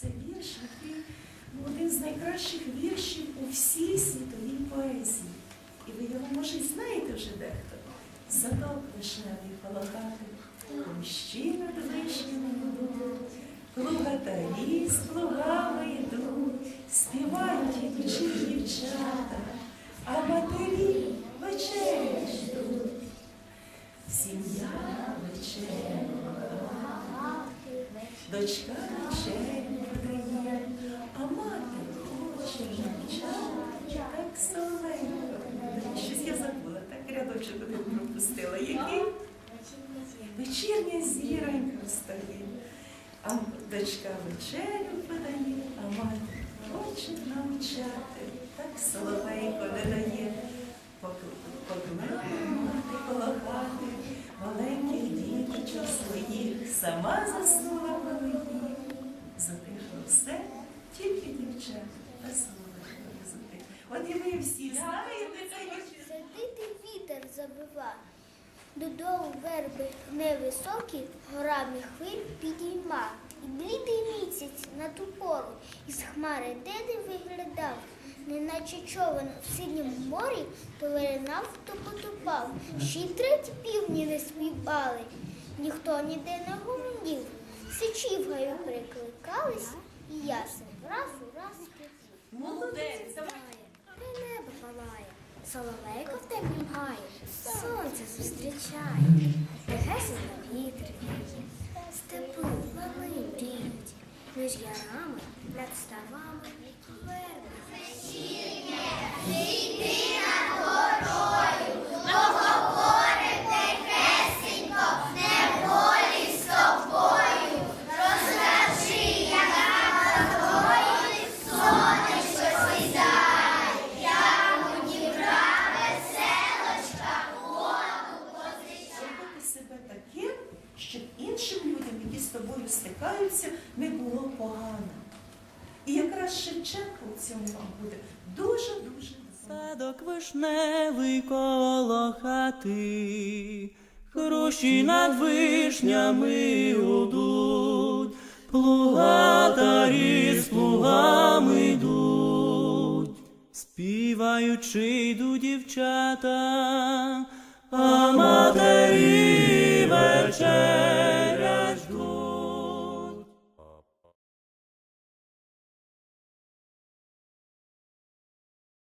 Це вірш, який ну, один з найкращих віршів у всій світовій поезії. І ви його, може, і знаєте вже дехто. Садок вишневий кущі над вишнями будуть, плугатарі з плугами йдуть, співають ідучі дівчата, а матері вечерю ждуть. Сім'я вечерю, дочка подає, а мати хоче навчати, так соловейко. Щось я забула, так рядочок один пропустила. Який? Вечірня зіронька встає, а дочка вечерю подає, а мати хоче навчати, так соловейко не дає. Покликала мати полохати, маленьких діточок своїх, сама заснула все, тільки дівчата не. От і ви всі знаєте вірш. Сердитий вітер забива, додолу верби невисокі, горами хвиль підійма. І блідий місяць на ту пору із хмари деди виглядав, неначе човен в синьому морі, то виринав, то потопав. Ще й треті півні не співали, ніхто ніде не гомонів. Сичі в гаю прикликались, соловейко в темнім гає, сонце зустрічає, легесенько вітер віє, степу лани мріють, між ярами над ставами верби. Стикаються, не було погано. І якраз Шевченко в цьому вам буде дуже-дуже Садок вишневий коло хати, хрущі над вишнями удуть, плугатарі з плугами йдуть, співаючи йдуть дівчата, а матері.